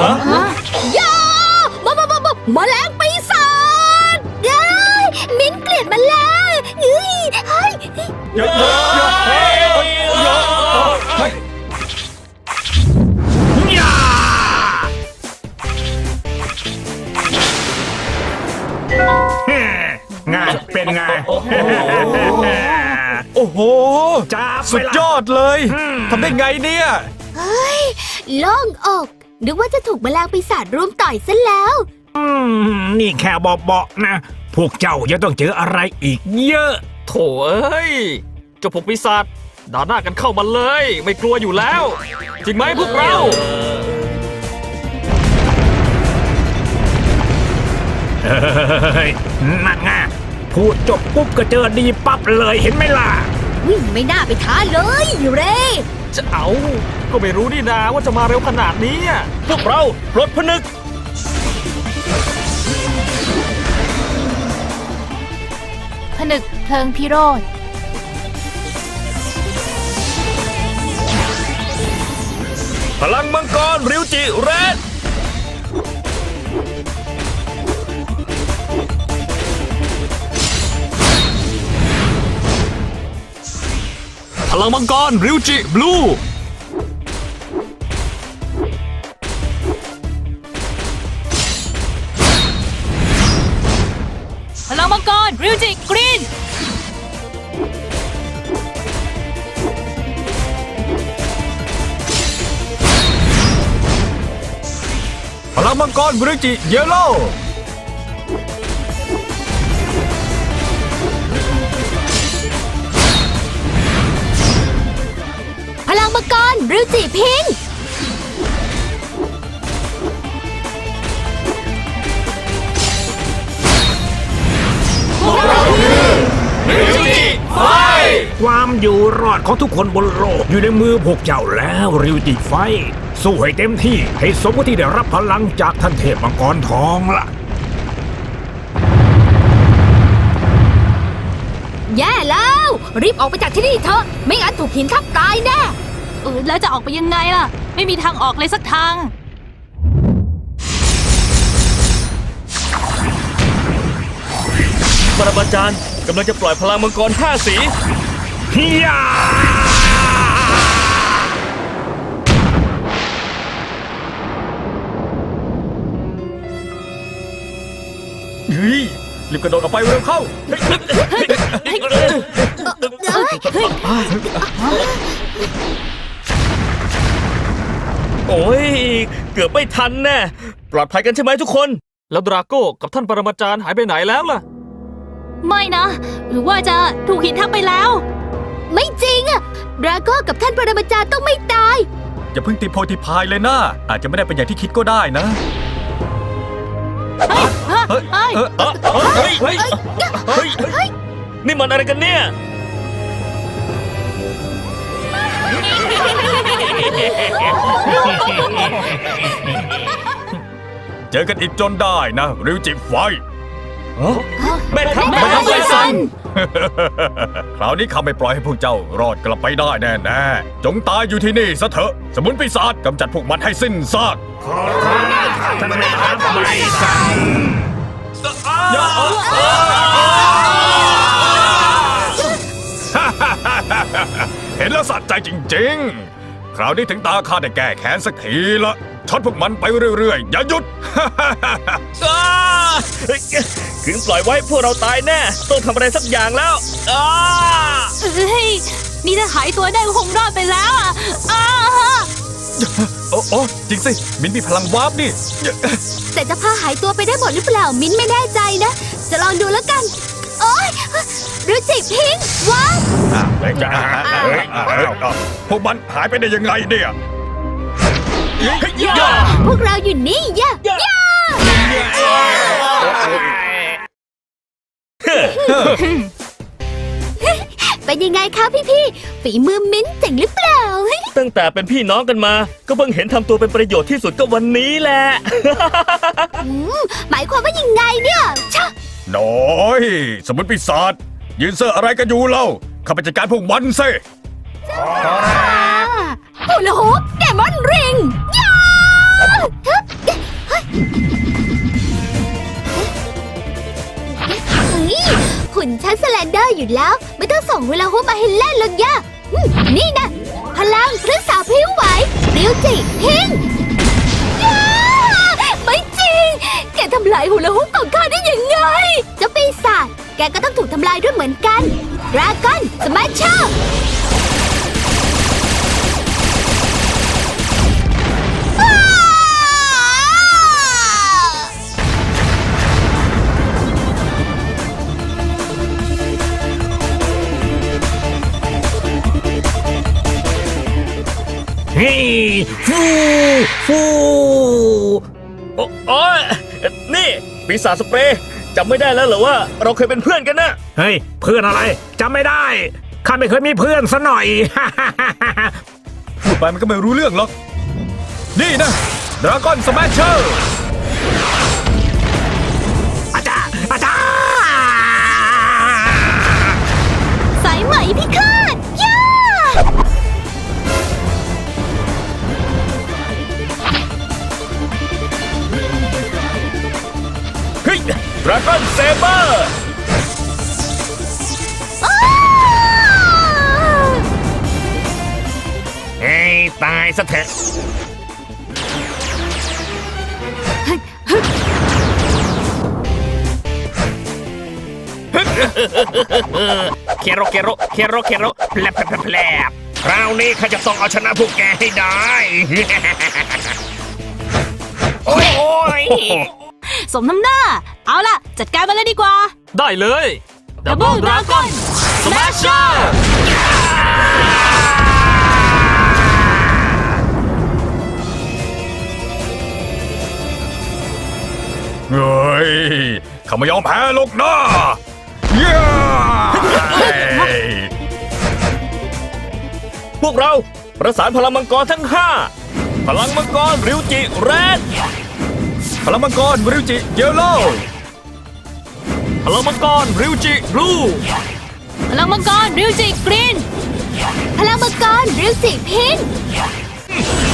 ฮะยามามามามาแมลงปีศาจเย้ยมิ้นเกลียดแมลงเฮ้ยเฮ้ยเยอะเยอะเยอะเฮ้ยเยอะเฮ้ยย่าไงเป็นไงโอ้โห จ้าบสุดยอดเลย ทำได้ไงเนี่ยโล่งอก นึกว่าจะถูกแมลงปีศาจรุมต่อยซะแล้ว อืม นี่แค่เบาๆนะ พวกเจ้ายังต้องเจออะไรอีกเยอะ โถเอ้ยเจ้าพวกปีศาจด่าหน้ากันเข้ามาเลย ไม่กลัวอยู่แล้ว จริงไหมพวกเรา เฮ้ยนั่นไงพูดจบปุ๊บก็เจอดีปั๊บเลยเห็นไหมล่ะ วิ่งไม่น่าไปท้าเลยเร่จะเอา ก็ไม่รู้นี่นาว่าจะมาเร็วขนาดนี้อะพวกเรารถพนึก ผนึกเพลิงพิโรธพลังมังกรริวจิเรด พลังมังกร ริวจิ บลู พลังมังกร ริวจิ กรีน พลังมังกร ริวจิ เยลโล่ มังกรริวจิพิงค์ความอยู่รอดของทุกคนบนโลกอยู่ในมือพวกเจ้าแล้วริวจิไฟ สู้ให้เต็มที่ให้สมกับที่ได้รับพลังจากท่านเทพมังกรทองล่ะ แย่แล้ว รีบออกไปจากที่นี่เถอะ ไม่งั้นถูกหินทับตายแน่เออแล้วจะออกไปยังไงล่ะ ไม่มีทางออกเลยสักทาง ปรมาจารย์กำลังจะปล่อยพลังมังกรห้าสีฮิยาเฮ้ยรีบกระโดดออกไปเร็วเข้า โอ้ย เกือบไม่ทันแน่ ปลอดภัยกันใช่ไหมทุกคน แล้วดราโก้กับท่านปรมาจารย์หายไปไหนแล้วล่ะ ไม่นะ หรือว่าจะถูกหินทับไปแล้ว ไม่จริงอะดราโก้กับท่านปรมาจารย์ต้องไม่ตาย อย่าเพิ่งตีโพธิพายเลยนะ อาจจะไม่ได้เป็นอย่างที่คิดก็ได้นะ เฮ้ยเฮ้ย เออเออเออเฮ้ยเฮ้ยเฮ้ยเฮ้ยนี่มันอะไรกันเนี่ย เจอกันอีกจนได้นะริวจิไฟแม่ทัพแม่ทัพไฟซันคราวนี้ข้าไม่ปล่อยให้พวกเจ้ารอดกลับไปได้แน่แน่ๆจงตายอยู่ที่นี่ซะเถอะ สมุนปีศาจกำจัดพวกมันให้สิ้นซากท่านไม่ทำไม่สั่งเห็นแล้วสะใจจริงๆ คราวนี้ถึงตาข้าได้แก้แค้นสักทีละ ช็อตพวกมันไปเรื่อยๆ อย่าหยุดถึงปล่อยไว้พวกเราตายแน่ ต้องทำอะไรสักอย่างแล้วเฮ้ยนี่ถ้าหายตัวได้ก็คงรอดไปแล้วอะอ้าโอ้โอ้จริงสิ มินมีพลังวาร์ปนี่ แต่จะพาหายตัวไปได้หมดหรือเปล่า มิ้นไม่แน่ใจนะ จะลองดูแล้วกัน โอ๊ยริวจิพิงค์ว้าวเฮ้ยพวกมันหายไปได้ยังไงเนี่ย พวกเราอยู่นี่ย่าย่าเป็นยังไงคะพี่ๆฝีมือมิ้นเจ๋งหรือเปล่า ตั้งแต่เป็นพี่น้องกันมา ก็เพิ่งเห็นทำตัวเป็นประโยชน์ที่สุดก็วันนี้แหละอืมหมายความว่ายังไงเนี่ยชะน้อย สมุนปีศาจยืนเซอร์อะไรกันอยู่เล่าข้าไปจัดการพวกมันซิ ฮูลาฮูปเดมอนริงยาเฮ้ยหุ่นชั้นสแลนเดอร์อยู่แล้ว ไม่ต้องส่งฮูลาฮูปมาให้เล่นหรอกย่านี่นะ พลังพฤกษาพิ้วไหวริวจิพิงไม่จริง แกทำลายฮูลาฮูปของข้าได้ยังไงเจ้าปีศาจแกก็ต้องถูกทำลายด้วยเหมือนกันดราก้อนสมาร์ทชา ร์เฮ้ยฟูฟูโอ้โอ้ยนี่ปีศาจสเปรย์จำไม่ได้แล้วเหรอว่า เราเคยเป็นเพื่อนกันนะเฮ้ยเพื่อนอะไรจำไม่ได้ข้าไม่เคยมีเพื่อนซะหน่อยพูดไปมันก็ไม่รู้เรื่องหรอก นี่นะดราก้อนสแมชเชอร์ เซเบอร์เฮ้ยตายซะเถอะเคโรเคโรเคโรเคโรแผลบแผลบแผคราวนี้ข้าจะต้องเอาชนะพวกแกให้ได้ โอ้ยโอ้ยสมน้ำหน้า เอาล่ะ จัดการมันเลยดีกว่าได้เลย Double Dragon Smasher เฮ้ยข้าไม่ยอมแพ้หรอกนะเย้พวกเราประสานพลังมังกรทั้ง 5 พลังมังกรริวจิแรดพลังมังกรริวจิเยลโล่ พลังมังกรริวจิบลูพลังมังกรริวจิกรีนพลังมังกรริวจิพิงพ